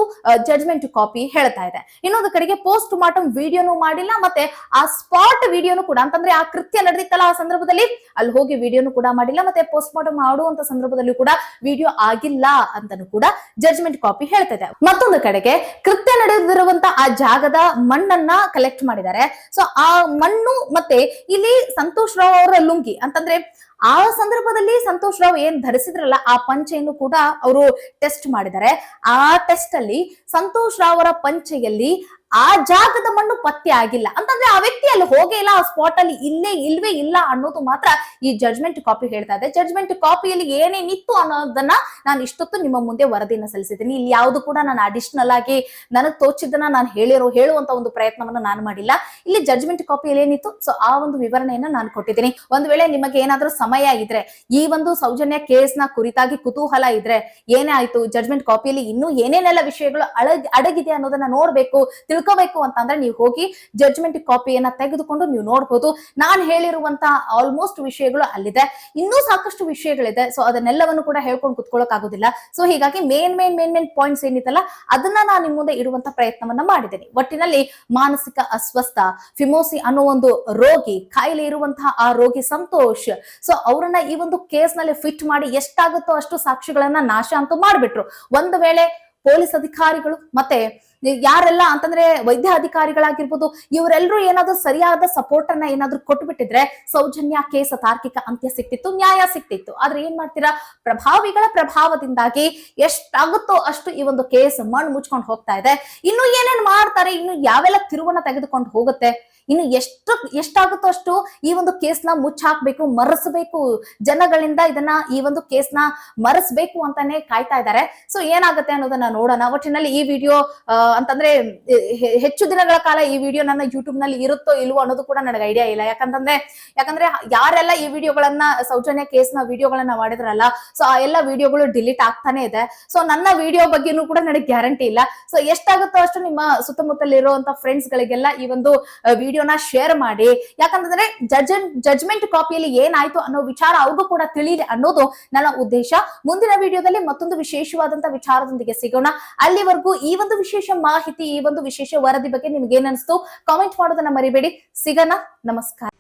ಜಡ್ಜ್ಮೆಂಟ್ ಕಾಪಿ ಹೇಳ್ತಾ ಇದೆ. ಇನ್ನೊಂದು ಕಡೆಗೆ ಪೋಸ್ಟ್ ಮಾರ್ಟಮ್ ವಿಡಿಯೋನು ಮಾಡಿಲ್ಲ, ಮತ್ತೆ ಆ ಸ್ಪಾಟ್ ವಿಡಿಯೋನು ಕೂಡ, ಅಂತಂದ್ರೆ ಆ ಕೃತ್ಯ ನಡೆದಿತ್ತಲ್ಲ ಆ ಸಂದರ್ಭದಲ್ಲಿ, ಅಲ್ಲಿ ಹೋಗಿ ವಿಡಿಯೋನು ಕೂಡ ಮಾಡಿಲ್ಲ, ಮತ್ತೆ ಪೋಸ್ಟ್ ಮಾರ್ಟಮ್ ಮಾಡುವಂತ ಸಂದರ್ಭದಲ್ಲಿ ಕೂಡ ವಿಡಿಯೋ ಆಗಿಲ್ಲ ಅಂತಾನು ಕೂಡ ಜಡ್ಜ್ಮೆಂಟ್ ಕಾಪಿ ಹೇಳ್ತಾ ಇದೆ. ಮತ್ತೊಂದು ಕಡೆಗೆ, ಕೃತ್ಯ ನಡೆದಿರುವಂತ ಆ ಜಾಗದ ಮಣ್ಣನ್ನ ಕಲೆಕ್ಟ್ ಮಾಡಿದ್ದಾರೆ. ಸೊ ಆ ಮಣ್ಣು ಮತ್ತೆ ಇಲ್ಲಿ ಸಂತೋಷ್ ರಾವ್ ಅವರ ಲುಂಗಿ ಅಂತಂದ್ರೆ ಆ ಸಂದರ್ಭದಲ್ಲಿ ಸಂತೋಷ್ ರಾವ್ ಏನ್ ಧರಿಸಿದ್ರಲ್ಲ, ಆ ಪಂಚೆಯನ್ನು ಕೂಡ ಅವರು ಟೆಸ್ಟ್ ಮಾಡಿದ್ದಾರೆ. ಆ ಟೆಸ್ಟ್ ಅಲ್ಲಿ ಸಂತೋಷ್ ರಾವ್ ಅವರ ಪಂಚೆಯಲ್ಲಿ ಆ ಜಾಗದ ಮಣ್ಣು ಪತ್ತೆ ಆಗಿಲ್ಲ. ಅಂತಂದ್ರೆ ಆ ವ್ಯಕ್ತಿ ಅಲ್ಲಿ ಹೋಗೇ ಇಲ್ಲ, ಆ ಸ್ಪಾಟ್ ಅಲ್ಲಿ ಇಲ್ಲೇ ಇಲ್ವೇ ಇಲ್ಲ ಅನ್ನೋದು ಮಾತ್ರ ಈ ಜಡ್ಜ್ಮೆಂಟ್ ಕಾಪಿ ಹೇಳ್ತಾ ಇದೆ. ಜಡ್ಜ್ಮೆಂಟ್ ಕಾಪಿಯಲ್ಲಿ ಏನೇನಿತ್ತು ಅನ್ನೋದನ್ನ ನಾನು ಇಷ್ಟೊತ್ತು ನಿಮ್ಮ ಮುಂದೆ ವರದಿನ ಸಲ್ಲಿಸಿದ್ದೀನಿ. ಇಲ್ಲಿ ಯಾವುದು ಕೂಡ ನಾನು ಅಡಿಷನಲ್ ಆಗಿ ನನಗೆ ತೋಚಿದ್ದನ್ನ ನಾನು ಹೇಳಿರೋ, ಹೇಳುವಂತ ಒಂದು ಪ್ರಯತ್ನವನ್ನ ನಾನು ಮಾಡಿಲ್ಲ. ಇಲ್ಲಿ ಜಡ್ಜ್ಮೆಂಟ್ ಕಾಪಿಯಲ್ಲಿ ಏನಿತ್ತು ಸೊ ಆ ಒಂದು ವಿವರಣೆಯನ್ನ ನಾನು ಕೊಟ್ಟಿದ್ದೀನಿ. ಒಂದ್ ವೇಳೆ ನಿಮಗೆ ಏನಾದ್ರೂ ಸಮಯ ಇದ್ರೆ, ಈ ಒಂದು ಸೌಜನ್ಯ ಕೇಸ್ನ ಕುರಿತಾಗಿ ಕುತೂಹಲ ಇದ್ರೆ ಏನೇ ಆಯ್ತು? ಜಡ್ಜ್ಮೆಂಟ್ ಕಾಪಿಯಲ್ಲಿ ಇನ್ನೂ ಏನೇನೆಲ್ಲ ವಿಷಯಗಳು ಅಡಗಿದೆ ಅನ್ನೋದನ್ನ ನೋಡ್ಬೇಕು, ತಿಳ್ಕೋಬೇಕು ಅಂತಂದ್ರೆ ನೀವು ಹೋಗಿ ಜಡ್ಜ್ಮೆಂಟ್ ಕಾಪಿಯನ್ನ ತೆಗೆದುಕೊಂಡು ನೀವು ನೋಡ್ಬೋದು. ನಾನು ಹೇಳಿರುವಂತ ಆಲ್ಮೋಸ್ಟ್ ವಿಷಯಗಳು ಅಲ್ಲಿದೆ. ಇನ್ನೂ ಸಾಕಷ್ಟು ವಿಷಯಗಳಿದೆ. ಸೊ ಅದನ್ನೆಲ್ಲವನ್ನು ಕೂಡ ಹೇಳ್ಕೊಂಡು ಕುತ್ಕೊಳ್ಳೋಕ್ ಆಗೋದಿಲ್ಲ. ಸೊ ಹೀಗಾಗಿ main main main main points ಏನಿತ್ತಲ್ಲ, ಅದನ್ನ ನಾನು ನಿಮ್ಮ ಮುಂದೆ ಇಡುವಂತ ಪ್ರಯತ್ನವನ್ನ ಮಾಡಿದ್ದೇನೆ. ಒಟ್ಟಿನಲ್ಲಿ ಮಾನಸಿಕ ಅಸ್ವಸ್ಥ ಫಿಮೋಸಿ ಅನ್ನೋ ಒಂದು ರೋಗಿ ಕಾಯಿಲೆ ಇರುವಂತಹ ಆ ರೋಗಿ ಸಂತೋಷ್. ಸೊ ಅವರನ್ನ ಈ ಒಂದು ಕೇಸ್ನಲ್ಲಿ ಫಿಟ್ ಮಾಡಿ ಎಷ್ಟಾಗುತ್ತೋ ಅಷ್ಟು ಸಾಕ್ಷಿಗಳನ್ನ ನಾಶ ಅಂತೂ ಮಾಡ್ಬಿಟ್ರು. ಒಂದು ವೇಳೆ ಪೊಲೀಸ್ ಅಧಿಕಾರಿಗಳು ಮತ್ತೆ ಯಾರೆಲ್ಲ ಅಂತಂದ್ರೆ ವೈದ್ಯ ಅಧಿಕಾರಿಗಳಾಗಿರ್ಬೋದು ಇವರೆಲ್ಲರೂ ಏನಾದ್ರೂ ಸರಿಯಾದ ಸಪೋರ್ಟ್ ಅನ್ನ ಏನಾದ್ರೂ ಕೊಟ್ಬಿಟ್ಟಿದ್ರೆ ಸೌಜನ್ಯ ಕೇಸ್ ತಾರ್ಕಿಕ ಅಂತ್ಯ ಸಿಕ್ತಿತ್ತು, ನ್ಯಾಯ ಸಿಕ್ತಿತ್ತು. ಆದ್ರೆ ಏನ್ ಮಾಡ್ತೀರಾ? ಪ್ರಭಾವಿಗಳ ಪ್ರಭಾವದಿಂದಾಗಿ ಎಷ್ಟಾಗುತ್ತೋ ಅಷ್ಟು ಈ ಒಂದು ಕೇಸ್ ಮಣ್ಣು ಮುಚ್ಕೊಂಡು ಹೋಗ್ತಾ ಇದೆ. ಇನ್ನು ಏನೇನ್ ಮಾಡ್ತಾರೆ? ಇನ್ನು ಯಾವೆಲ್ಲ ತಿರುವನ್ನ ತೆಗೆದುಕೊಂಡು ಹೋಗುತ್ತೆ? ಇನ್ನು ಎಷ್ಟು, ಎಷ್ಟಾಗುತ್ತೋ ಅಷ್ಟು ಈ ಒಂದು ಕೇಸ್ನ ಮುಚ್ಚಾಕ್ಬೇಕು, ಮರೆಸಬೇಕು. ಜನಗಳಿಂದ ಇದನ್ನ ಈ ಒಂದು ಕೇಸ್ನ ಮರೆಸಬೇಕು ಅಂತಾನೆ ಕಾಯ್ತಾ ಇದ್ದಾರೆ. ಸೊ ಏನಾಗುತ್ತೆ ಅನ್ನೋದನ್ನ ನೋಡೋಣ. ಒಟ್ಟಿನಲ್ಲಿ ಈ ವಿಡಿಯೋ ಅಂತಂದ್ರೆ ಹೆಚ್ಚು ದಿನಗಳ ಕಾಲ ಈ ವಿಡಿಯೋ ನನ್ನ ಯೂಟ್ಯೂಬ್ನಲ್ಲಿ ಇರುತ್ತೋ ಇಲ್ವೋ ಅನ್ನೋದು ಕೂಡ ನನಗೆ ಐಡಿಯಾ ಇಲ್ಲ. ಯಾಕಂತಂದ್ರೆ, ಯಾಕಂದ್ರೆ ಯಾರೆಲ್ಲ ಈ ವಿಡಿಯೋಗಳನ್ನ ಸೌಜನ್ಯ ಕೇಸ್ನ ವಿಡಿಯೋಗಳನ್ನ ಮಾಡಿದ್ರಲ್ಲ ಸೊ ಆ ಎಲ್ಲ ವಿಡಿಯೋಗಳು ಡಿಲೀಟ್ ಆಗ್ತಾನೆ ಇದೆ. ಸೊ ನನ್ನ ವಿಡಿಯೋ ಬಗ್ಗೆನೂ ಕೂಡ ನನಗೆ ಗ್ಯಾರಂಟಿ ಇಲ್ಲ. ಸೊ ಎಷ್ಟಾಗುತ್ತೋ ಅಷ್ಟು ನಿಮ್ಮ ಸುತ್ತಮುತ್ತಲಿರುವಂತ ಫ್ರೆಂಡ್ಸ್ ಗಳಿಗೆಲ್ಲ ಈ ಒಂದು ವಿಡಿಯೋನ ಶೇರ್ ಮಾಡಿ. ಯಾಕಂತಂದ್ರೆ ಜಡ್ಜ್ ಜಡ್ಜ್ಮೆಂಟ್ ಕಾಪಿಯಲ್ಲಿ ಏನಾಯ್ತು ಅನ್ನೋ ವಿಚಾರ ಅವ್ರಿಗೂ ಕೂಡ ತಿಳಿಯಿದೆ ಅನ್ನೋದು ನನ್ನ ಉದ್ದೇಶ. ಮುಂದಿನ ವಿಡಿಯೋದಲ್ಲಿ ಮತ್ತೊಂದು ವಿಶೇಷವಾದಂತ ವಿಚಾರದೊಂದಿಗೆ ಸಿಗೋಣ. ಅಲ್ಲಿವರೆಗೂ ಈ ಒಂದು ವಿಶೇಷ ಮಾಹಿತಿ, ಈ ಒಂದು ವಿಶೇಷ ವರದಿ ಬಗ್ಗೆ ನಿಮ್ಗೆ ಏನ್ ಕಾಮೆಂಟ್ ಮಾಡೋದನ್ನ ಮರಿಬೇಡಿ. ಸಿಗೋಣ. ನಮಸ್ಕಾರ.